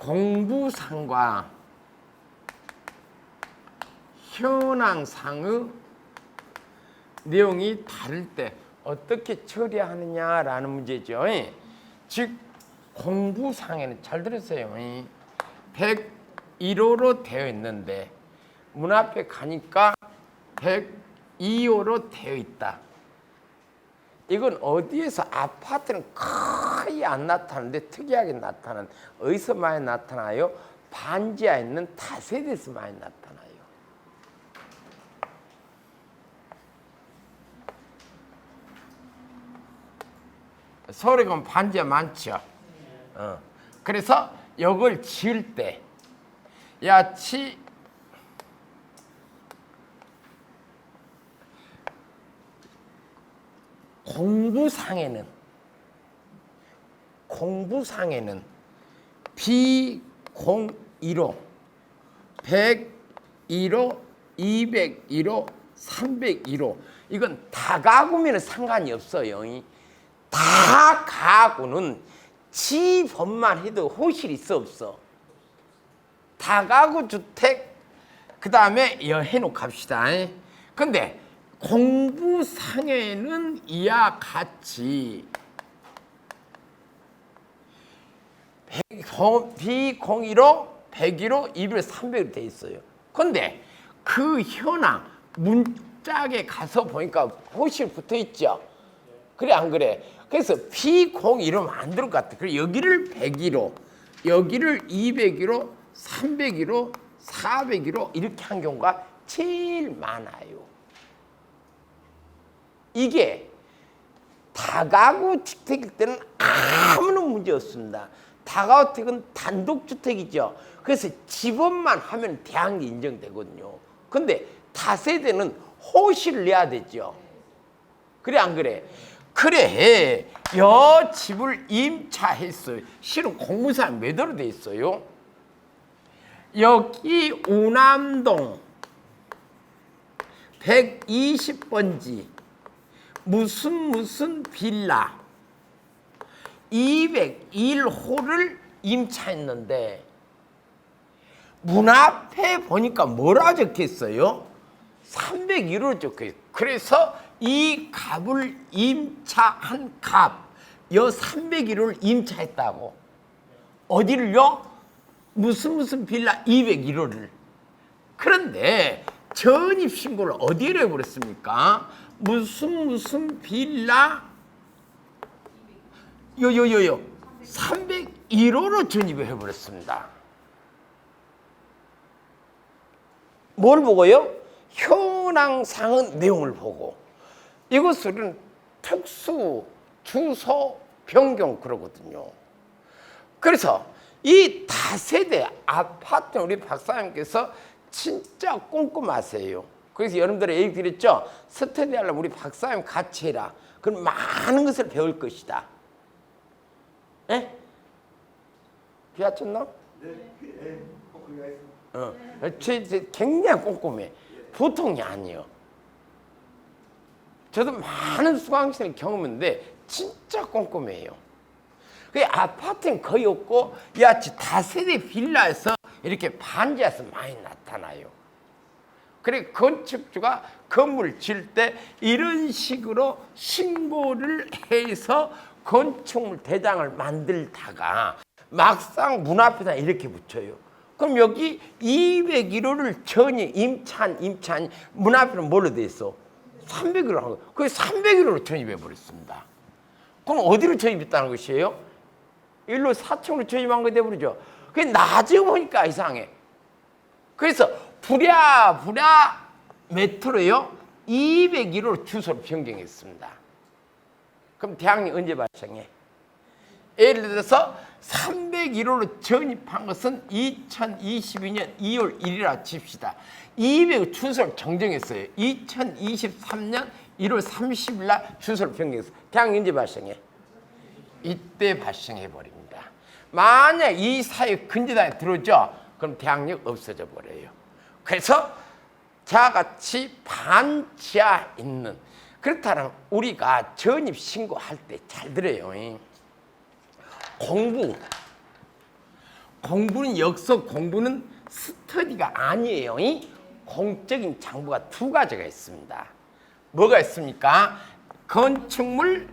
공부상과 현황상의 내용이 다를 때 어떻게 처리하느냐라는 문제죠. 예. 즉 공부상에는 잘 들으세요. 101호로 되어 있는데 문 앞에 가니까 102호로 되어 있다. 이건 어디에서 아파트는 거의 안 나타나는데 특이하게 나타나는 어디서 많이 나타나요? 반지하에 있는 다세대에서 많이 나타나요. 서울에 가면 반지하 많죠. 어. 그래서 이걸 지을 때 야치 공부상에는 공부상에는 비공일호 101호 201호 301호 이건 다 가구면 상관이 없어요. 이다 가구는 지 법만 해도 호실이 있어 없어. 다가구 주택 그 다음에 해놓고 갑시다. 근데 공부상에는 이와 같이 비공일호 101호 200 300으로 돼 있어요. 근데 그 현황 문짝에 가서 보니까 호실 붙어 있죠. 그래 안 그래? 그래서 비공일호면 안 들을 것 같아. 그래 여기를 101호, 여기를 201호, 301호, 401호 이렇게 한 경우가 제일 많아요. 이게 다가구 주택일 때는 아무런 문제 없습니다. 다가구 주택은 단독 주택이죠. 그래서 집원만 하면 대항이 인정되거든요. 근데 다세대는 호실을 내야 되죠. 그래 안 그래? 그래 여 집을 임차했어요. 실은 공무상 매도로 돼 있어요. 여기 우남동 120번지 무슨 무슨 빌라 201호를 임차했는데 문 앞에 보니까 뭐라 적혀 있어요? 301호 적혀 있어요. 그래서 이 값을 임차한 값, 여 301호를 임차했다고. 어디를요? 무슨 무슨 빌라 201호를. 그런데 전입 신고를 어디로 해버렸습니까? 무슨 무슨 빌라 요요요요 301호로 전입을 해버렸습니다. 뭘 보고요? 현황상의 내용을 보고 이것은 특수 주소 변경 그러거든요. 그래서 이 다세대 아파트 우리 박사님께서 진짜 꼼꼼하세요. 그래서 여러분들 얘기 드렸죠. 스터디 하려면 우리 박사님 같이 해라. 그럼 많은 것을 배울 것이다. 예? 비하쳤나? 네. 어, 제, 제 굉장히 꼼꼼해. 보통이 아니에요. 저도 많은 수강생을 경험했는데 진짜 꼼꼼해요. 그 아파트는 거의 없고 야치 다세대 빌라에서 이렇게 반지하에서 많이 나타나요. 그래 건축주가 건물 질 때 이런 식으로 신고를 해서 건축물 대장을 만들다가 막상 문 앞에다 이렇게 붙여요. 그럼 여기 201호를 전이 임찬 임찬 문 앞에는 뭘로 돼 있어? 301호로 한 거. 그 301호로 전입해 버렸습니다. 그럼 어디로 전입했다는 것이에요? 일로 4층으로 전입한 거 돼버리죠. 그게 나중에 보니까 이상해. 그래서 부랴부랴 메트로요 201호로 주소를 변경했습니다. 그럼 대학이 언제 발생해? 예를 들어서 301호로 전입한 것은 2022년 2월 1일이라 칩시다. 200 주소를 정정했어요. 2023년 1월 30일 날 주소를 변경했어요. 대학이 언제 발생해? 이때 발생해 버립니다. 만약 이 사회 근저당에 들어오죠, 그럼 대항력 없어져 버려요. 그래서 자같이 반지하 있는 그렇다면 우리가 전입 신고할 때 잘 들어요. 공부 공부는 역서 공부는 스터디가 아니에요. 이 공적인 장부가 두 가지가 있습니다. 뭐가 있습니까? 건축물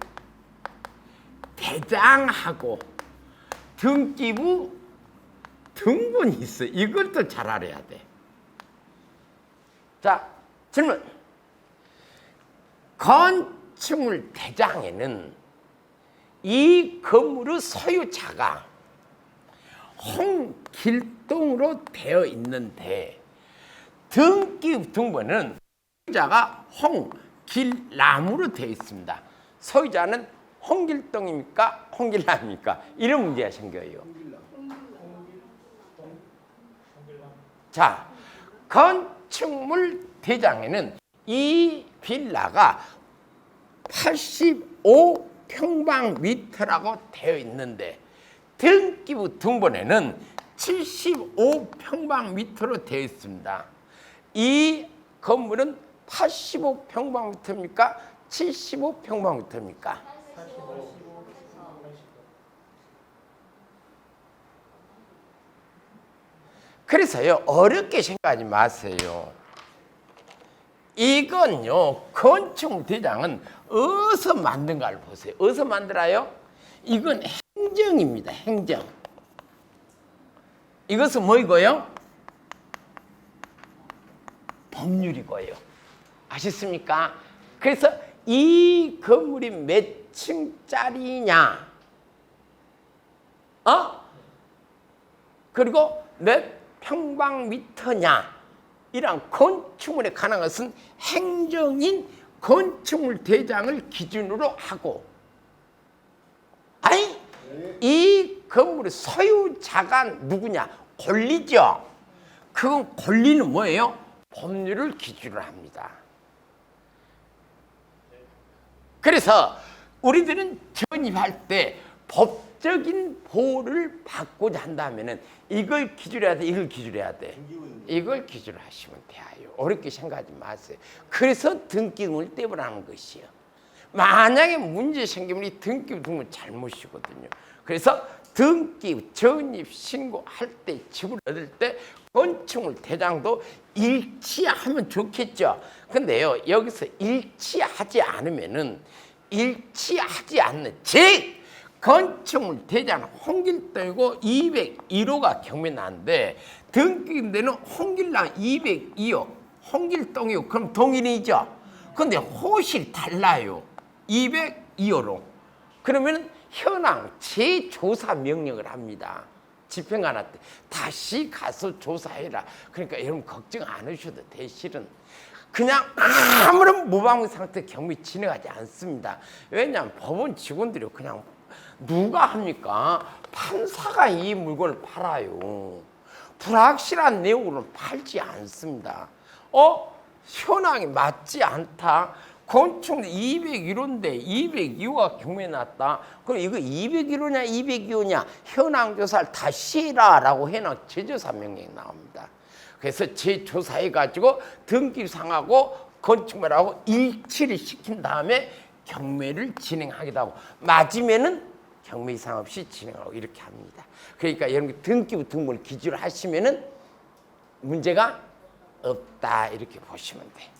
대장하고 등기부 등본이 있어. 이걸 또 잘 알아야 돼. 자, 질문. 건축물 대장에는 이 건물의 소유자가 홍길동으로 되어 있는데 등기 등본은 소유자가 홍길남으로 되어 있습니다. 소유자는 홍길동입니까? 홍길남입니까? 이런 문제가 생겨요. 자, 건축물 대장에는 이 빌라가 85평방미터라고 되어 있는데 등기부 등본에는 75평방미터로 되어 있습니다. 이 건물은 85평방미터입니까? 75평방미터입니까? 그래서요 어렵게 생각하지 마세요. 이건요 건축 대장은 어디서 만든가를 보세요. 어디서 만들어요? 이건 행정입니다. 행정. 이것은 뭐이고요? 법률이고요. 아셨습니까? 그래서 이 건물이 몇 층짜리냐? 어? 그리고 몇 평방미터냐? 이런 건축물에 관한 것은 행정인 건축물 대장을 기준으로 하고 아니 이 건물의 소유자가 누구냐? 권리죠. 그건 권리는 뭐예요? 법률을 기준으로 합니다. 그래서 우리들은 전입할 때 법 적인 보호를 받고자 한다면은 이걸 기준해야 돼, 이걸 기준해야 돼. 이걸 기준으로 하시면 돼요. 어렵게 생각하지 마세요. 그래서 등기금을 떼보라는 것이요. 만약에 문제 생기면 이 등기 등본 잘못이거든요. 그래서 등기 전입 신고할 때 집을 얻을 때 건축물 대장도 일치하면 좋겠죠. 근데요 여기서 일치하지 않으면은 일치하지 않는 즉 건축물 대장 홍길동이고 201호가 경매 나는데 등기금대는 홍길랑 202호 홍길동이고 그럼 동일이죠. 근데 호실이 달라요. 202호로. 그러면 현황 재조사 명령을 합니다. 집행관할 때 다시 가서 조사해라. 그러니까 여러분 걱정 안 하셔도 돼 실은. 그냥 아무런 무방 상태 경미 진행하지 않습니다. 왜냐하면 법원 직원들이 그냥 누가 합니까? 판사가 이 물건을 팔아요. 불확실한 내용으로는 팔지 않습니다. 어? 현황이 맞지 않다. 건축 201호인데 202호가 경매 났다. 그럼 이거 201호냐 202호냐 현황 조사를 다시 해라라고 해놔 재조사 명령이 나옵니다. 그래서 재조사해 가지고 등기상하고 건축물하고 일치를 시킨 다음에 경매를 진행하기도 하고 맞으면은 경매 이상 없이 진행하고 이렇게 합니다. 그러니까 여러분 등기부 등본을 기준으로 하시면은 문제가 없다 이렇게 보시면 돼.